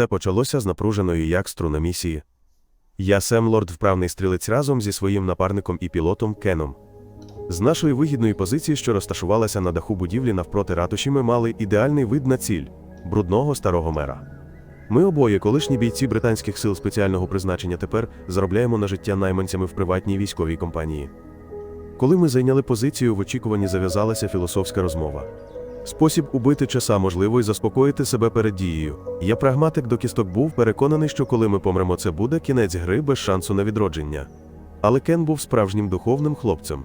Все почалося з напруженої як струна місії. Я Сем Лорд, вправний стрілець разом зі своїм напарником і пілотом Кеном. З нашої вигідної позиції, що розташувалася на даху будівлі навпроти ратуші, ми мали ідеальний вид на ціль брудного старого мера. Ми обоє, колишні бійці британських сил спеціального призначення, тепер заробляємо на життя найманцями в приватній військовій компанії. Коли ми зайняли позицію, в очікуванні зав'язалася філософська розмова. Спосіб убити часа можливо і заспокоїти себе перед дією. Я прагматик до кісток був переконаний, що коли ми помремо, це буде кінець гри без шансу на відродження. Але Кен був справжнім духовним хлопцем.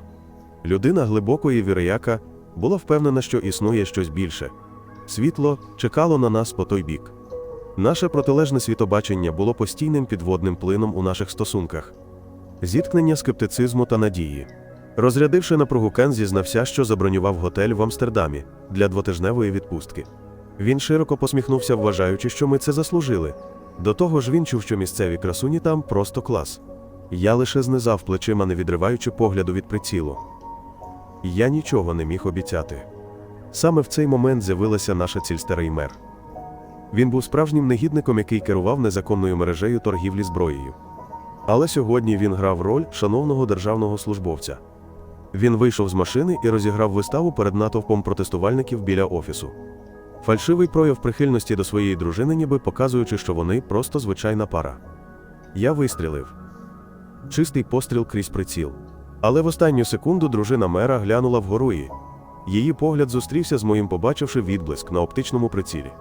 Людина глибокої вірояка була впевнена, що існує щось більше. Світло чекало на нас по той бік. Наше протилежне світобачення було постійним підводним плином у наших стосунках, зіткнення скептицизму та надії. Розрядивши напругу, Кен зізнався, що забронював готель в Амстердамі для двотижневої відпустки. Він широко посміхнувся, вважаючи, що ми це заслужили. До того ж, він чув, що місцеві красуні там просто клас. Я лише знизав плечима, не відриваючи погляду від прицілу. Я нічого не міг обіцяти. Саме в цей момент з'явилася наша ціль старий мер. Він був справжнім негідником, який керував незаконною мережею торгівлі зброєю. Але сьогодні він грав роль шановного державного службовця. Він вийшов з машини і розіграв виставу перед натовпом протестувальників біля офісу. Фальшивий прояв прихильності до своєї дружини, ніби показуючи, що вони просто звичайна пара. Я вистрілив. Чистий постріл крізь приціл. Але в останню секунду дружина мера глянула вгору і її погляд зустрівся з моїм, побачивши відблиск на оптичному прицілі.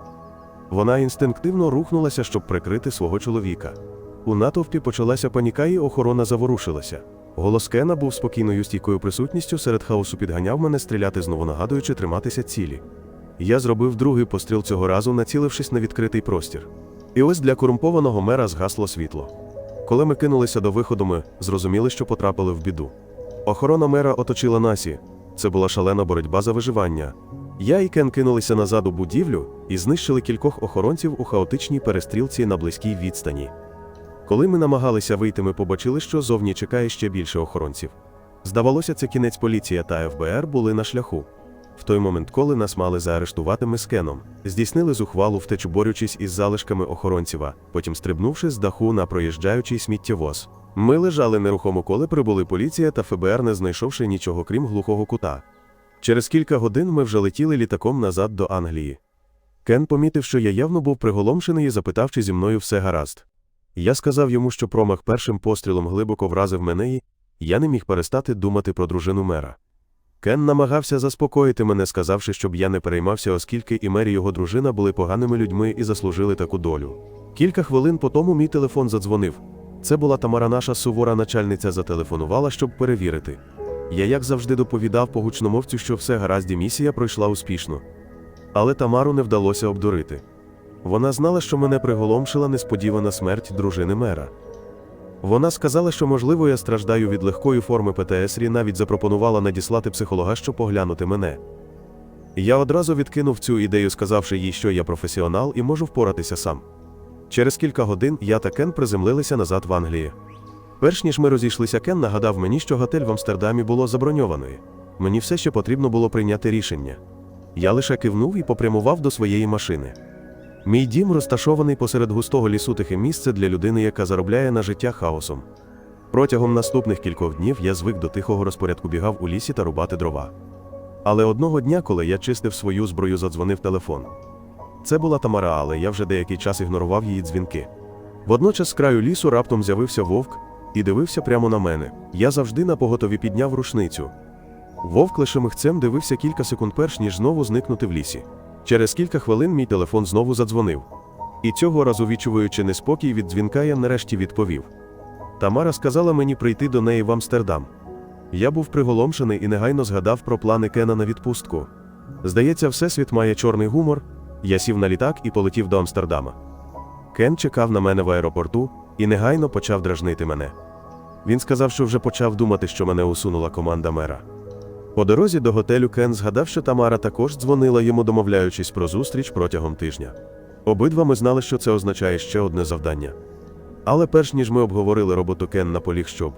Вона інстинктивно рухнулася, щоб прикрити свого чоловіка. У натовпі почалася паніка, і охорона заворушилася. Голос Кена був спокійною стійкою присутністю, серед хаосу підганяв мене стріляти, знову нагадуючи триматися цілі. Я зробив другий постріл цього разу, націлившись на відкритий простір. І ось для корумпованого мера згасло світло. Коли ми кинулися до виходу, ми зрозуміли, що потрапили в біду. Охорона мера оточила Насі. Це була шалена боротьба за виживання. Я і Кен кинулися назад у будівлю і знищили кількох охоронців у хаотичній перестрілці на близькій відстані. Коли ми намагалися вийти, ми побачили, що зовні чекає ще більше охоронців. Здавалося, це кінець поліція та ФБР були на шляху. В той момент, коли нас мали заарештувати, ми з Кеном, здійснили зухвалу втечу, борючись із залишками охоронців, потім стрибнувши з даху на проїжджаючий сміттєвоз. Ми лежали нерухомо, коли прибули поліція та ФБР, не знайшовши нічого крім глухого кута. Через кілька годин ми вже летіли літаком назад до Англії. Кен помітив, що я явно був приголомшений і запитав, чи зі мною все гаразд. Я сказав йому, що промах першим пострілом глибоко вразив мене, і я не міг перестати думати про дружину мера. Кен намагався заспокоїти мене, сказавши, щоб я не переймався, оскільки і мер і його дружина були поганими людьми і заслужили таку долю. Кілька хвилин по тому мій телефон задзвонив. Це була Тамара, наша сувора начальниця, зателефонувала, щоб перевірити. Я, як завжди, доповідав по гучномовцю, що все гаразд і місія пройшла успішно. Але Тамару не вдалося обдурити. Вона знала, що мене приголомшила несподівана смерть дружини мера. Вона сказала, що, можливо, я страждаю від легкої форми ПТСР і навіть запропонувала надіслати психолога, щоб поглянути мене. Я одразу відкинув цю ідею, сказавши їй, що я професіонал і можу впоратися сам. Через кілька годин я та Кен приземлилися назад в Англії. Перш ніж ми розійшлися, Кен нагадав мені, що готель в Амстердамі було заброньованою. Мені все ще потрібно було прийняти рішення. Я лише кивнув і попрямував до своєї машини. Мій дім розташований посеред густого лісу тихе місце для людини, яка заробляє на життя хаосом. Протягом наступних кількох днів я звик до тихого розпорядку бігав у лісі та рубати дрова. Але одного дня, коли я чистив свою зброю, задзвонив телефон. Це була Тамара, але я вже деякий час ігнорував її дзвінки. Водночас з краю лісу раптом з'явився вовк і дивився прямо на мене. Я завжди на поготові підняв рушницю. Вовк лише михцем дивився кілька секунд перш ніж знову зникнути в лісі. Через кілька хвилин мій телефон знову задзвонив. І цього разу, відчуваючи неспокій від дзвінка, я нарешті відповів. Тамара сказала мені прийти до неї в Амстердам. Я був приголомшений і негайно згадав про плани Кена на відпустку. Здається, Всесвіт має чорний гумор. Я сів на літак і полетів до Амстердама. Кен чекав на мене в аеропорту і негайно почав дражнити мене. Він сказав, що вже почав думати, що мене усунула команда мера. По дорозі до готелю Кен згадав, що Тамара також дзвонила йому, домовляючись про зустріч протягом тижня. Обидва ми знали, що це означає ще одне завдання. Але перш ніж ми обговорили роботу Кен на поліг щоб,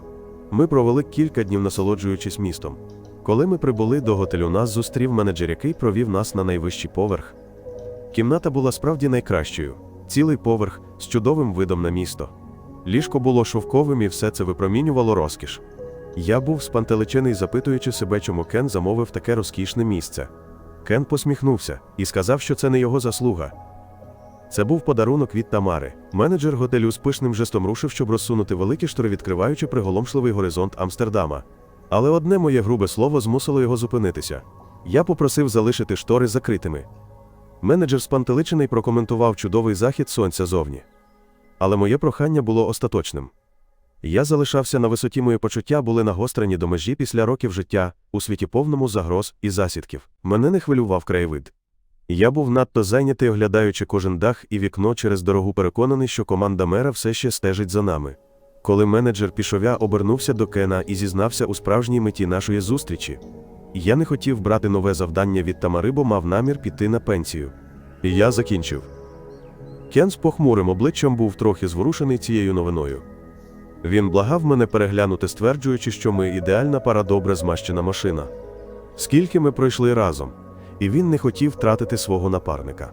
ми провели кілька днів насолоджуючись містом. Коли ми прибули до готелю, нас зустрів менеджер, який провів нас на найвищий поверх. Кімната була справді найкращою. цілий поверх з чудовим видом на місто. Ліжко було шовковим і все це випромінювало розкіш. Я був спантеличений, запитуючи себе, чому Кен замовив таке розкішне місце. Кен посміхнувся і сказав, що це не його заслуга. Це був подарунок від Тамари. Менеджер готелю з пишним жестом рушив, щоб розсунути великі штори, відкриваючи приголомшливий горизонт Амстердама. Але одне моє грубе слово змусило його зупинитися. Я попросив залишити штори закритими. Менеджер спантеличений прокоментував чудовий захід сонця зовні. Але моє прохання було остаточним. Я залишався на висоті, мої почуття були нагострені до межі після років життя у світі повному загроз і засідків. Мене не хвилював краєвид. Я був надто зайнятий, оглядаючи кожен дах і вікно через дорогу, переконаний, що команда мера все ще стежить за нами. Коли менеджер пішовя обернувся до Кена і зізнався у справжній меті нашої зустрічі, я не хотів брати нове завдання від Тамари, бо мав намір піти на пенсію. Я закінчив. Кен з похмурим обличчям був трохи зворушений цією новиною. Він благав мене переглянути, стверджуючи, що ми ідеальна пара добре змащена машина. Скільки ми пройшли разом, і він не хотів втратити свого напарника.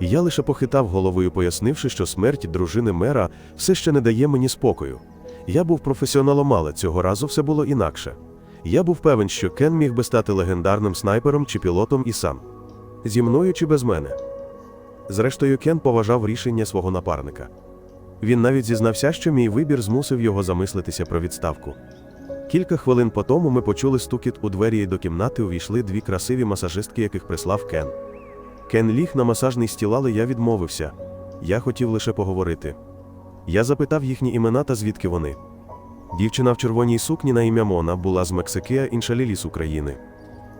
Я лише похитав головою, пояснивши, що смерть дружини мера все ще не дає мені спокою. Я був професіоналом, але цього разу все було інакше. Я був певен, що Кен міг би стати легендарним снайпером чи пілотом і сам. Зі мною чи без мене. Зрештою, Кен поважав рішення свого напарника. Він навіть зізнався, що мій вибір змусив його замислитися про відставку. Кілька хвилин по тому ми почули стукіт у двері і до кімнати увійшли дві красиві масажистки, яких прислав Кен. Кен ліг на масажний стіл, але я відмовився. Я хотів лише поговорити. Я запитав їхні імена та звідки вони. Дівчина в червоній сукні на ім'я Мона була з Мексики, а України.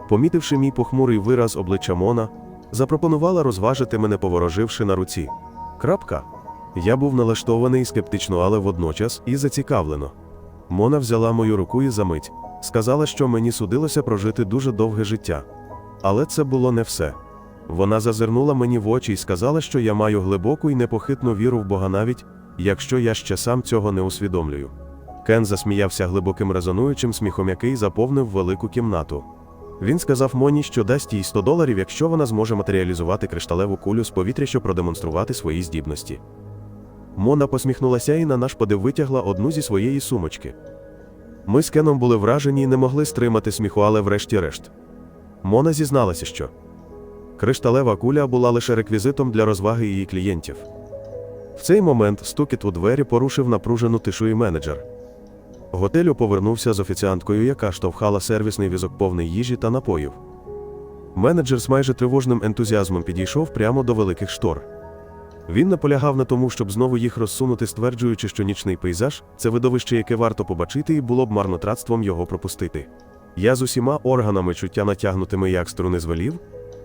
Помітивши мій похмурий вираз обличчя Мона, запропонувала розважити мене, повороживши на руці. Крапка. Я був налаштований скептично, але водночас і зацікавлено. Мона взяла мою руку і за мить. Сказала, що мені судилося прожити дуже довге життя. Але це було не все. Вона зазирнула мені в очі і сказала, що я маю глибоку і непохитну віру в Бога навіть, якщо я ще сам цього не усвідомлюю. Кен засміявся глибоким резонуючим сміхом, який заповнив велику кімнату. Він сказав Моні, що дасть їй 100 доларів, якщо вона зможе матеріалізувати кришталеву кулю з повітря, щоб продемонструвати свої здібності. Мона посміхнулася і на наш подив витягла одну зі своєї сумочки. Ми з Кеном були вражені і не могли стримати сміху, але врешті-решт. Мона зізналася, що кришталева куля була лише реквізитом для розваги її клієнтів. В цей момент стукіт у двері порушив напружену тишу і менеджер. Готелю повернувся з офіціанткою, яка штовхала сервісний візок повний їжі та напоїв. Менеджер з майже тривожним ентузіазмом підійшов прямо до великих штор. Він наполягав на тому, щоб знову їх розсунути, стверджуючи, що нічний пейзаж це видовище, яке варто побачити, і було б марнотратством його пропустити. Я з усіма органами чуття натягнутими як струни звелів,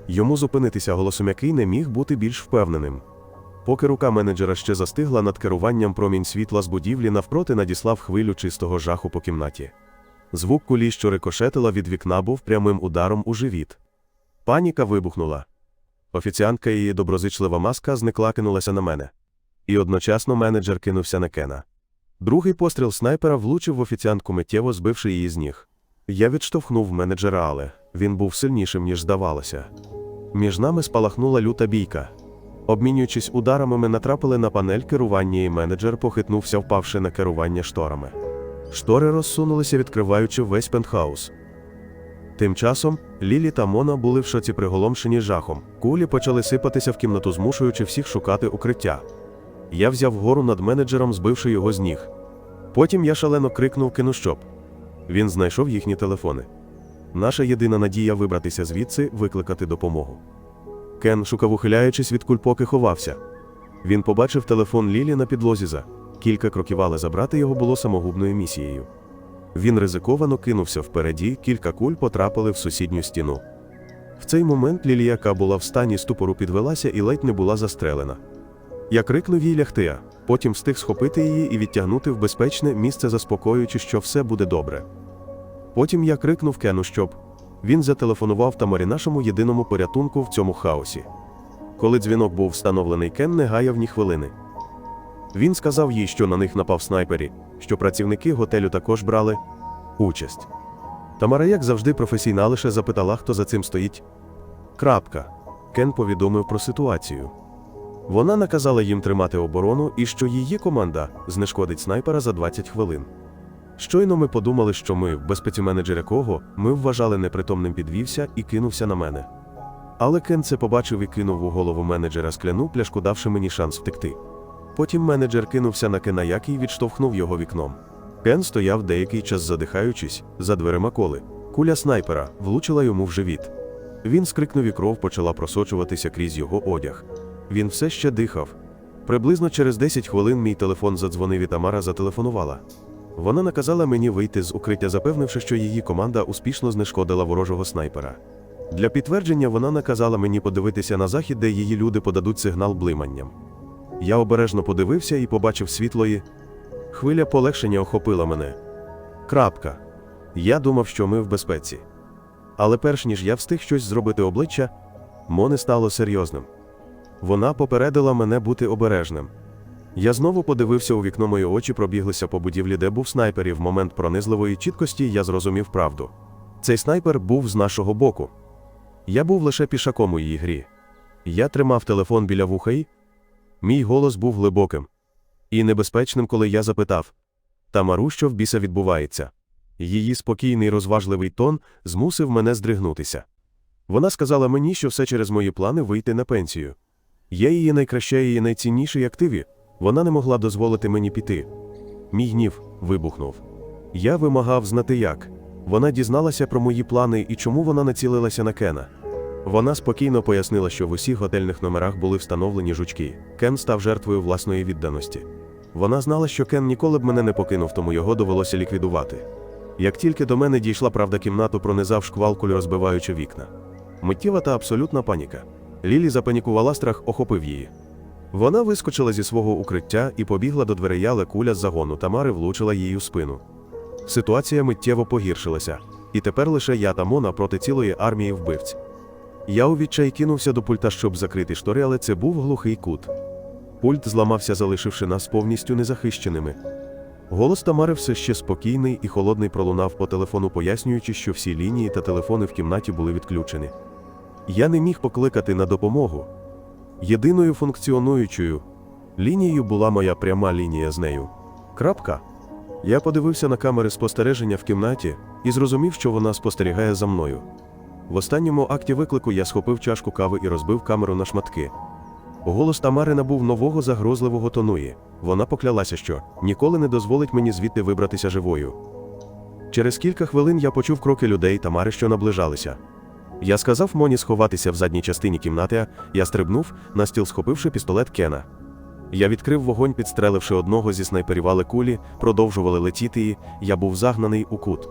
йому зупинитися голосом який не міг бути більш впевненим. Поки рука менеджера ще застигла над керуванням промінь світла з будівлі, навпроти надіслав хвилю чистого жаху по кімнаті. Звук кулі, що рикошетила від вікна, був прямим ударом у живіт. Паніка вибухнула. Офіціантка і її доброзичлива маска зникла кинулася на мене. І одночасно менеджер кинувся на Кена. Другий постріл снайпера влучив в офіціантку миттєво, збивши її з ніг. Я відштовхнув менеджера, але він був сильнішим, ніж здавалося. Між нами спалахнула люта бійка. Обмінюючись ударами, ми натрапили на панель керування, і менеджер похитнувся, впавши на керування шторами. Штори розсунулися, відкриваючи весь пентхаус. Тим часом Лілі та Мона були в шоці приголомшені жахом. Кулі почали сипатися в кімнату, змушуючи всіх шукати укриття. Я взяв гору над менеджером, збивши його з ніг. Потім я шалено крикнув кину щоб. Він знайшов їхні телефони. Наша єдина надія вибратися звідси, викликати допомогу. Кен, шукав ухиляючись від куль, поки ховався. Він побачив телефон Лілі на підлозі за кілька кроків, але забрати його було самогубною місією. Він ризиковано кинувся впереді, кілька куль потрапили в сусідню стіну. В цей момент Лілі, яка була в стані ступору, підвелася і ледь не була застрелена. Я крикнув їй лягти, потім встиг схопити її і відтягнути в безпечне місце, заспокоюючи, що все буде добре. Потім я крикнув Кену, щоб він зателефонував Тамарі нашому єдиному порятунку в цьому хаосі. Коли дзвінок був встановлений, Кен не гаяв ні хвилини. Він сказав їй, що на них напав снайпері, що працівники готелю також брали участь. Тамара, як завжди, професійна лише запитала, хто за цим стоїть. Крапка. Кен повідомив про ситуацію. Вона наказала їм тримати оборону і що її команда знешкодить снайпера за 20 хвилин. Щойно ми подумали, що ми, безпеці менеджер якого ми вважали непритомним підвівся і кинувся на мене. Але Кен це побачив і кинув у голову менеджера скляну пляшку, давши мені шанс втекти. Потім менеджер кинувся на Кена, який відштовхнув його вікном. Кен стояв деякий час задихаючись, за дверима коли. Куля снайпера влучила йому в живіт. Він скрикнув і кров почала просочуватися крізь його одяг. Він все ще дихав. Приблизно через 10 хвилин мій телефон задзвонив і Тамара зателефонувала. Вона наказала мені вийти з укриття, запевнивши, що її команда успішно знешкодила ворожого снайпера. Для підтвердження вона наказала мені подивитися на захід, де її люди подадуть сигнал блиманням. Я обережно подивився і побачив світлої. Хвиля полегшення охопила мене. Крапка. Я думав, що ми в безпеці. Але перш ніж я встиг щось зробити обличчя, Моне стало серйозним. Вона попередила мене бути обережним. Я знову подивився у вікно, мої очі пробіглися по будівлі, де був снайпер, і в момент пронизливої чіткості я зрозумів правду. Цей снайпер був з нашого боку. Я був лише пішаком у її грі. Я тримав телефон біля вуха і мій голос був глибоким і небезпечним, коли я запитав Тамару, що в біса відбувається. Її спокійний розважливий тон змусив мене здригнутися. Вона сказала мені, що все через мої плани вийти на пенсію. Я її найкраща і найцінніший активі. Вона не могла дозволити мені піти. Мій гнів вибухнув. Я вимагав знати як. Вона дізналася про мої плани і чому вона націлилася на Кена. Вона спокійно пояснила, що в усіх готельних номерах були встановлені жучки. Кен став жертвою власної відданості. Вона знала, що Кен ніколи б мене не покинув, тому його довелося ліквідувати. Як тільки до мене дійшла правда кімнату, пронизав шквал куль, розбиваючи вікна. Миттєва та абсолютна паніка. Лілі запанікувала страх, охопив її. Вона вискочила зі свого укриття і побігла до дверей, але куля з загону Тамари влучила їй у спину. Ситуація миттєво погіршилася, і тепер лише я та Мона проти цілої армії вбивць. Я у відчай кинувся до пульта, щоб закрити штори, але це був глухий кут. Пульт зламався, залишивши нас повністю незахищеними. Голос Тамари все ще спокійний і холодний пролунав по телефону, пояснюючи, що всі лінії та телефони в кімнаті були відключені. Я не міг покликати на допомогу. Єдиною функціонуючою лінією була моя пряма лінія з нею. Крапка. Я подивився на камери спостереження в кімнаті і зрозумів, що вона спостерігає за мною. В останньому акті виклику я схопив чашку кави і розбив камеру на шматки. Голос Тамари набув нового загрозливого тонуї. Вона поклялася, що ніколи не дозволить мені звідти вибратися живою. Через кілька хвилин я почув кроки людей Тамари, що наближалися. Я сказав Моні сховатися в задній частині кімнати, я стрибнув, на стіл схопивши пістолет Кена. Я відкрив вогонь, підстреливши одного зі снайперів, але кулі, продовжували летіти, і я був загнаний у кут.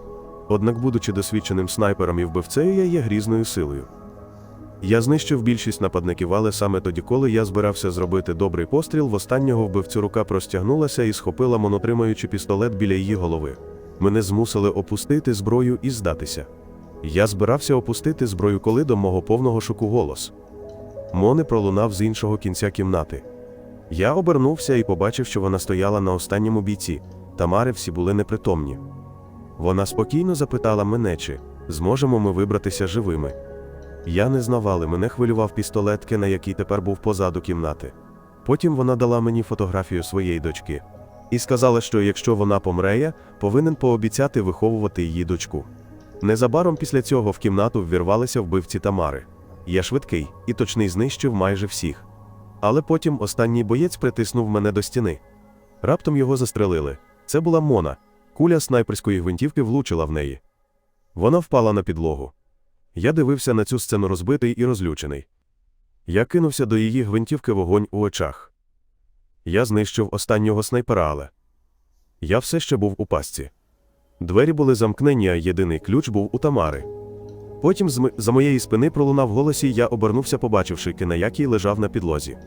Однак, будучи досвідченим снайпером і вбивцею, я є грізною силою. Я знищив більшість нападників, але саме тоді, коли я збирався зробити добрий постріл, в останнього вбивцю рука простягнулася і схопила монотримаючи пістолет біля її голови. Мене змусили опустити зброю і здатися. Я збирався опустити зброю, коли до мого повного шоку голос. Мони пролунав з іншого кінця кімнати. Я обернувся і побачив, що вона стояла на останньому бійці. Тамари всі були непритомні. Вона спокійно запитала мене, чи зможемо ми вибратися живими. Я не знавали, мене хвилював пістолет Кена, який тепер був позаду кімнати. Потім вона дала мені фотографію своєї дочки і сказала, що якщо вона помре, я повинен пообіцяти виховувати її дочку. Незабаром після цього в кімнату ввірвалися вбивці Тамари. Я швидкий і точний знищив майже всіх. Але потім останній боєць притиснув мене до стіни. Раптом його застрелили. Це була Мона. Куля снайперської гвинтівки влучила в неї. Вона впала на підлогу. Я дивився на цю сцену розбитий і розлючений. Я кинувся до її гвинтівки вогонь у очах. Я знищив останнього снайпера, але я все ще був у пастці. Двері були замкнені, а єдиний ключ був у Тамари. Потім з за моєї спини пролунав голос, і я обернувся, побачивши кина, який лежав на підлозі.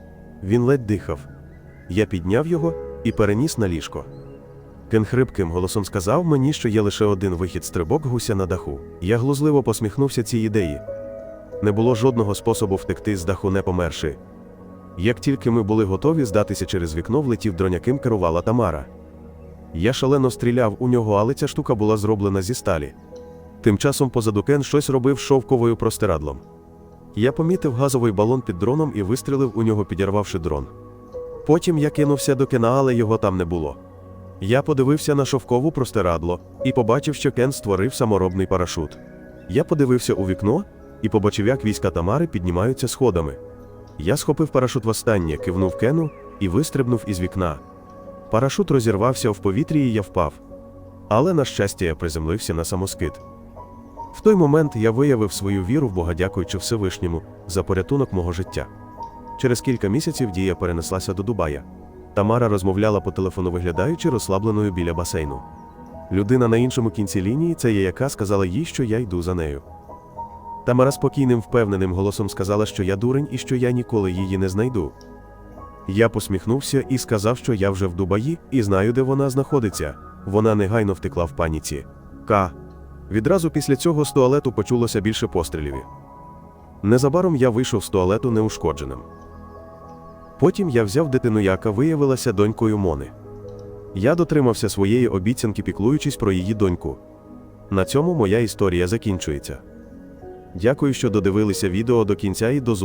Він ледь дихав. Я підняв його і переніс на ліжко. Кен хрипким голосом сказав мені, що є лише один вихід стрибок гуся на даху. Я глузливо посміхнувся цій ідеї. Не було жодного способу втекти з даху, не померши. Як тільки ми були готові здатися через вікно, влетів дронь, яким керувала Тамара. Я шалено стріляв у нього, але ця штука була зроблена зі сталі. Тим часом позаду Кен щось робив шовковою простирадлом. Я помітив газовий балон під дроном і вистрілив у нього, підірвавши дрон. Потім я кинувся до Кена, але його там не було. Я подивився на шовкову простирадло і побачив, що Кен створив саморобний парашут. Я подивився у вікно і побачив, як війська Тамари піднімаються сходами. Я схопив парашут востаннє, кивнув Кену і вистрибнув із вікна. Парашут розірвався в повітрі, і я впав. Але, на щастя, я приземлився на самоскид. В той момент я виявив свою віру в Бога, дякуючи Всевишньому за порятунок мого життя. Через кілька місяців дія перенеслася до Дубая. Тамара розмовляла по телефону, виглядаючи розслабленою біля басейну. Людина на іншому кінці лінії, це є яка сказала їй, що я йду за нею. Тамара спокійним, впевненим голосом сказала, що я дурень і що я ніколи її не знайду. Я посміхнувся і сказав, що я вже в Дубаї і знаю, де вона знаходиться. Вона негайно втекла в паніці. К. Відразу після цього з туалету почулося більше пострілів. Незабаром я вийшов з туалету неушкодженим. Потім я взяв дитину, яка виявилася донькою Мони. Я дотримався своєї обіцянки, піклуючись про її доньку. На цьому моя історія закінчується. Дякую, що додивилися відео до кінця і до зустрічі.